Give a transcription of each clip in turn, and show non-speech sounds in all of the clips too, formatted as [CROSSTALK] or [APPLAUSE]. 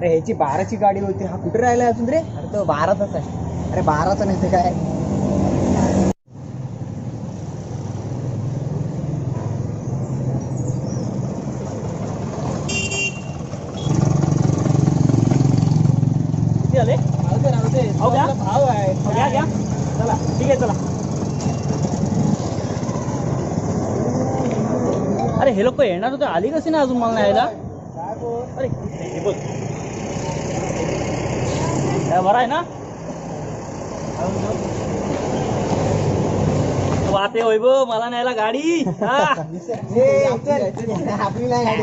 अरे ह्याची बाराची गाडी होती. हा कुठे राहिला अजून रे? अरे तो बाराचाच आहे. अरे बाराचा नाही ते काय घ्या. भाव आहे. हो, घ्या घ्या. चला ठीक आहे चला. अरे हे लोक येणार होते. आली कशी ना अजून मला न्यायला? अरे हे बघ. बरं आहे ना? वाते वैभव मला न्यायला गाडी. आपली नाही गाडी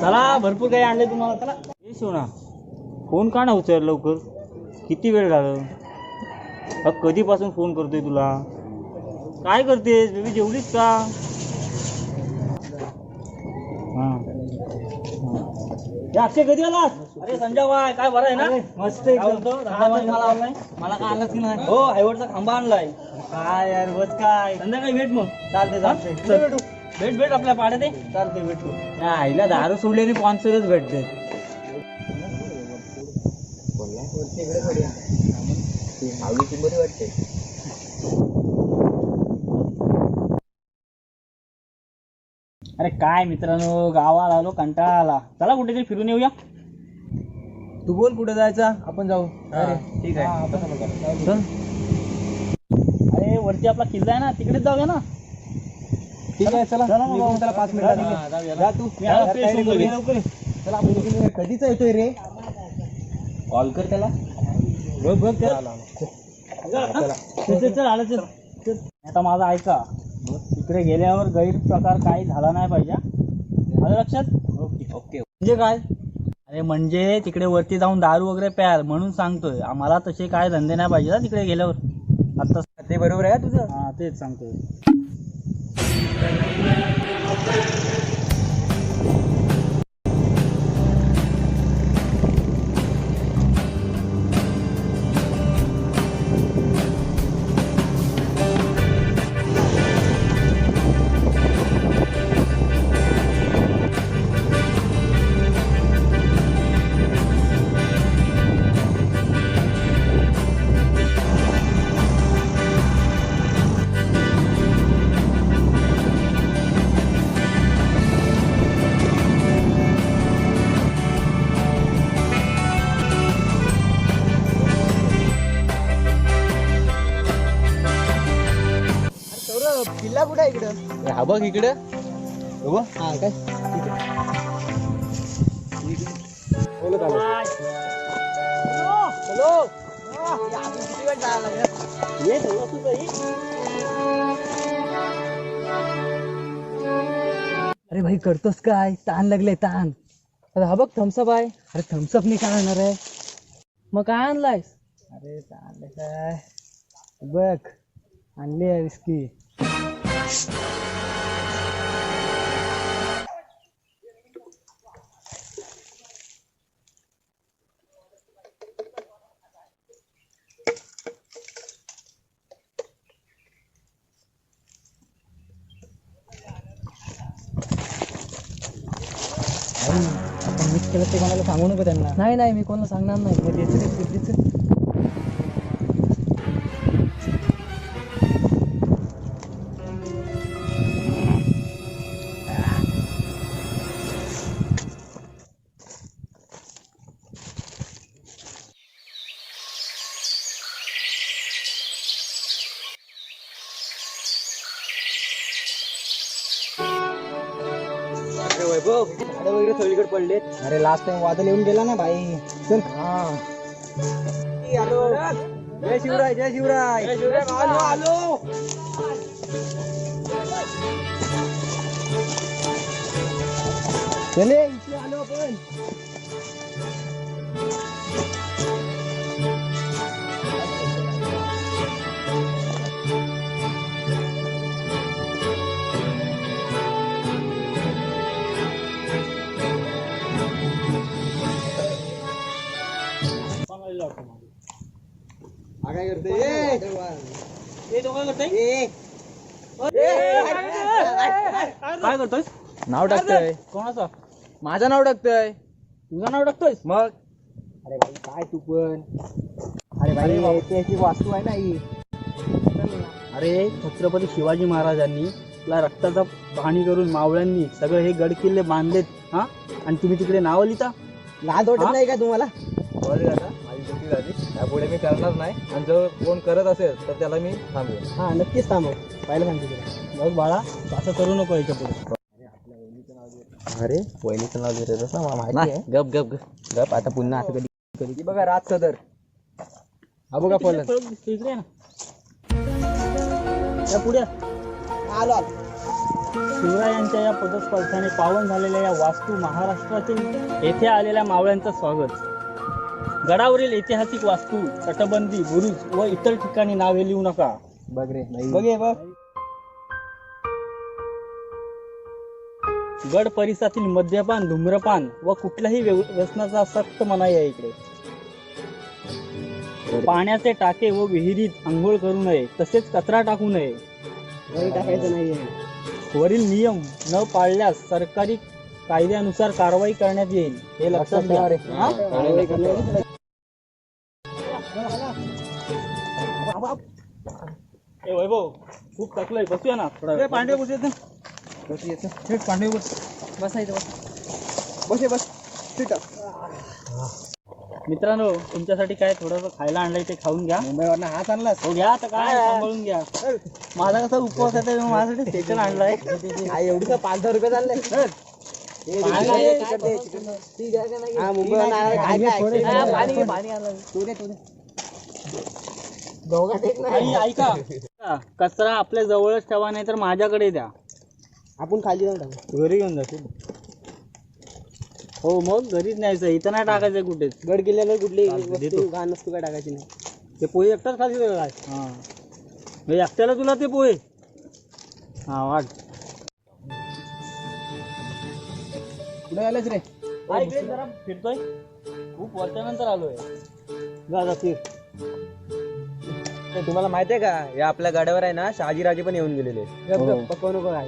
चला भरपूर काही आणले तुम्हाला. चला. हे सोना फोन का ना उचल लवकर? किती वेळ झालं? कधीपासून फोन करतोय तुला? काय करतेस बेबी जेवलीस का? हां. अक्षय कधी आलास? अरे संजय बाय काय बरं आहे ना? मस्त मला काय आणलाच की नाही? हो हायवडचा खांबा आणलाय. काय यार बस काय? संध्याकाळी भेट मग. चालते चालते चल. भेट भेट. आपल्या पाड्यात आहे चालते भेटू. या आईला दारू सोडल्याने स्पॉन्सरच भेटते. वाटते. अरे काय मित्रांनो गावाला आलो कंटाळा आला चला कुठेतरी फिरून येऊया. तू बोल कुठे जायचा? आपण जाऊ. ठीक आहे. चल अरे वरती आपला किल्ला आहे ना तिकडेच जाऊया ना. ठीक आहे चला. चला मग. त्याला पाच मिनिटात जाऊया. जा तू. मी आलो, तयारी फ्रेश होऊन करूया. लवकर? ये. चला आपण दोघी कधीच येतोय रे? कॉल कर त्याला. बघ बघ चल. चल, चल, चल, आलं. चल. आता माझा ऐका. तिकडे गेल्यावर गैरप्रकार काही झाला नाही पाहिजे. हा? आलं लक्षात? Okay okay. म्हणजे काय? अरे म्हणजे तिकडे वरती जाऊन दारू वगैरे प्याल म्हणून सांगतोय. आम्हाला तसे काय धंदे नाही पाहिजे ना तिकडे गेल्यावर. आता ते बरोबर आहे का तुझं? हा तेच सांगतोय. किल्ला कुठे इकडं? हा बघ इकडे. हा काय? बोलत आलो. हॅलो. किती वेळ जायला लागेल ये थोडंसं तरी. अरे भाई करतोस काय? ताण लागले ताण. अरे हा बघ थम्सअप आहे. अरे थम्सअप नाही काय आणणार आहे? मग काय आणलायस? अरे आणलं काय बघ आणली आहे विस्की आपण मिस केलं ते कोणाला सांगू नको त्यांना. नाही नाही मी कोणाला सांगणार नाही. सगळीकडे अरे लास्ट टाइम वादळ येऊन गेला ना भाई। चल हा। जय शिवराय जय शिवराय। आलो आलो। चले इथे आलो आपण करतोय? काय करतोय नाव टाकतोय. कोणाचा? माझं नाव टाकतोय. तुझं नाव टाकतोय मग? अरे भाई काय तू पण? अरे भाई ऐतिहासिक वास्तू आहे ना ही. अरे छत्रपती शिवाजी महाराजांनी आपला रक्ताचा पाणी करून मावळ्यांनी सगळं हे गड किल्ले बांधलेत हा? आणि तुम्ही तिकडे नाव लिहिता? लाज? वाटत नाही का तुम्हाला? माझी चुकी झाली. त्यापुढे मी करणार नाही. आणि जर कोण करत असेल तर त्याला मी थांबवेन. हा नक्कीच थांबव. पाहिलं सांगते तुला. बघ बाळा असं करू नको याच्यापुढे. अरे वहिनीचं नाव ना मला माहिती आहे. गप गप गप. गप आता पुन्हा असं कधी कधी ही बघा राज सदर. हा बघा ना या पुढे. आलो आलो. शिवरायांच्या या पदस्पर्शाने पावन झालेल्या या वास्तू महाराष्ट्रातील येथे आलेल्या मावळ्यांचं स्वागत. गडावरील ऐतिहासिक वास्तू तटबंदी बुरुज व इतर ठिकाणी नावे लिहू नका. बघ रे बघ बघ. गड परिसरातील मद्यपान धूम्रपान व कुठल्याही व्यसनाचा सक्त मनाई आहे इकडे. पाण्याचे टाके व विहिरीत आंघोळ करू नये तसेच कचरा टाकू नये. घरी टाकायचं नाहीये. वरील नियम न पाळल्यास सरकारी कायद्यानुसार कारवाई करण्यात येईल हे लक्षात घ्या. वैभव खूप थकलंय बसूया ना थोडा. पांडे बस येत. बस येतं. थेट पांडे बस बसायचं बस. बस बस. मित्रांनो तुमच्यासाठी काय थोडंसं खायला आणलंय ते खाऊन घ्या. मुंबईवरनं हात आणलास? हो घ्या आता काय सांभाळून घ्या. माझा कसा उपवास आहे तर माझ्यासाठी स्टेशन आणलाय. एवढी का पाच हजार रुपये चालले. मुंबईवरनं आला, काय काय? पाणी घे, पाणी आणलं. तू दे, तू दे. दोघात एक नाही. आणि ऐका. कचरा आपल्या जवळच ठेवा नाही तर माझ्याकडे द्या. आपण खाली जाऊन टाकू. घरी घेऊन जातो हो मग घरीच न्यायचं इथं नाही टाकायचं कुठेच. गड किल्ल्यावर कुठली वस्तू. घाण वस्तू काय टाकायची नाही. ते पोहे एकटाच खाली काय हां. म्हणजे एकट्याला तुला ते पोहे. हा वाट कुठे आलेच रे? हा, इकडे जरा फिरतोय. खूप वर्षानंतर आलोय. जा जा फिर. ते तुम्हाला माहिती आहे का या आपल्या गाड्यावर आहे ना शहाजीराजे पण येऊन गेलेले गप गप पकवू नको काय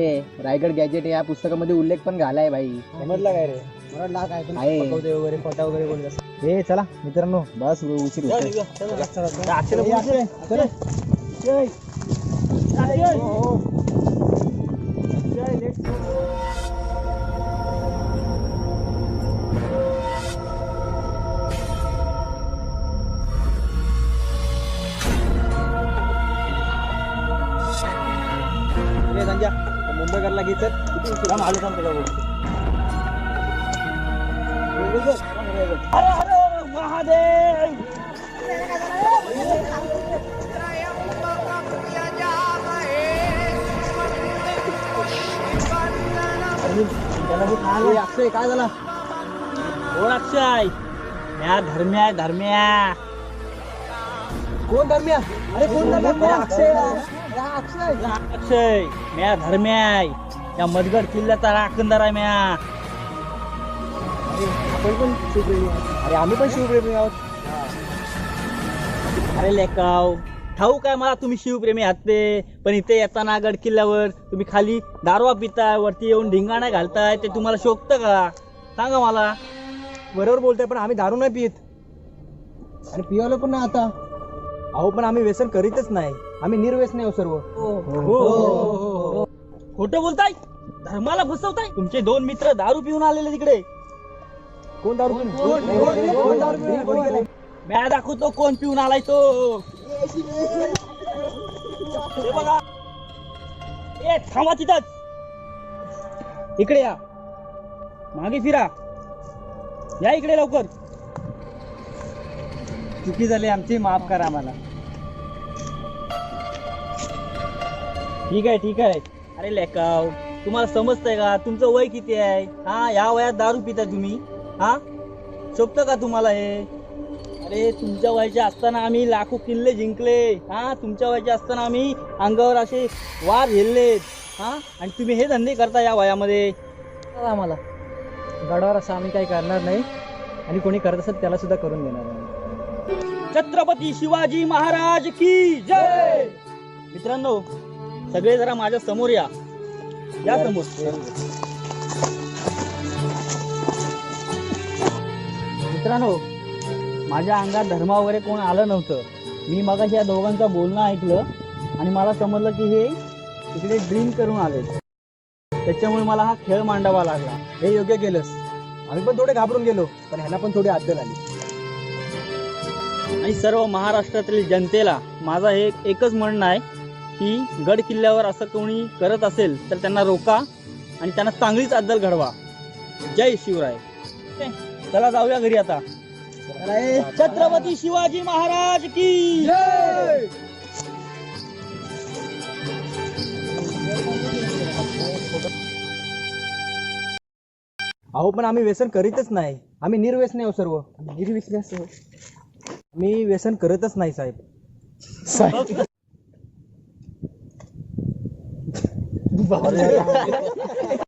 ए रायगड गॅजेट या पुस्तकामध्ये उल्लेख पण झालाय भाई समजला काय रे मला काय आहे. पकवते वगैरे फोटा वगैरे कोण जास्त ए चला मित्रांनो बस उशीर जा, होतोय. चला. चला, चला. बोलू. हो, हो. मुंबईकरला घे चल थांब, आलो थांब महादेव! अक्षय काय झाला? कोण अक्षय. या धर्म्या धर्म्या कोण धर्म्या अरे कोण धर्म्या अक्षय. हा अक्षय हा अक्षय म्या धर्म्या या मधगड किल्ल्याचा राखणदार आहे म्या. आपण पण शिवप्रेमी आहोत. अरे आम्ही पण शिवप्रेमी आहोत. अरे लेकाव ठाऊक काय मला तुम्ही शिवप्रेमी आहात ते. पण इथे येताना गड किल्ल्यावर तुम्ही खाली दारवा पिताय वरती येऊन ढिंगाणा घालताय ते तुम्हाला शोभतं का? सांगा मला. बरोबर बोलतोय पण आम्ही दारू नाही पित. आणि पिवालो पण नाही आता. अहो पण आम्ही व्यसन करीतच नाही. आम्ही निर्व्यसनी आहोत सर्व. हो. खोटं बोलताय? धर्माला फसवताय? तुमचे दोन मित्र दारू पिऊन आलेले तिकडे. कोण दारू पिऊन? कोण दारू पिऊन? कोणी गेलंय? म्या दाखवतो कोण पिऊन आलाय तो. हे बघा. ए थांबा तिथंच. इकडे या. मागे फिरा. या इकडे लवकर. चुकी झाली आमची माफ करा आम्हाला. ठीक आहे ठीक आहे. अरे लेकाव तुम्हाला समजतंय का? तुमचं वय किती आहे? हा या वयात दारू पिता तुम्ही? हा? शोभतं का तुम्हाला हे? अरे तुमच्या वयाचे असताना आम्ही लाखो किल्ले जिंकले. हा तुमच्या वयाचे असताना आम्ही अंगावर असे वार झेलले. हा? आणि तुम्ही हे धंदे करता या वयामध्ये. आम्हाला. गडावर असं आम्ही काही करणार नाही. आणि कोणी करत असेल त्याला सुद्धा करून देणार नाही. छत्रपती शिवाजी महाराज की जय! मित्रांनो सगळे जरा माझ्यासमोर या. या समोर. मित्रांनो माझ्या अंगात धर्म वगैरे कोण आलं नव्हतं. मी मग या दोघांचं बोलणं ऐकलं आणि मला समजलं की हे इकडे ड्रीम करून आले. त्याच्यामुळे मला हा खेळ मांडावा लागला. हे योग्य केलंस. आम्ही पण थोडे घाबरून गेलो पण ह्याला पण थोडी आदल आली. आणि सर्व महाराष्ट्रातील जनतेला माझा हे एकच म्हणणं आहे की गड किल्ल्यावर असं कोणी करत असेल तर त्यांना रोका आणि त्यांना चांगलीच अद्दल घडवा. जय शिवराय. चला जाऊया घरी आता. छत्रपती शिवाजी महाराज की अहो पण आम्ही व्यसन करीतच नाही. आम्ही निर्व्यसनी आहोत सर्व. निर्व्यसनी मी व्यसन करतच नाही साहेब. साहेब. [LAUGHS]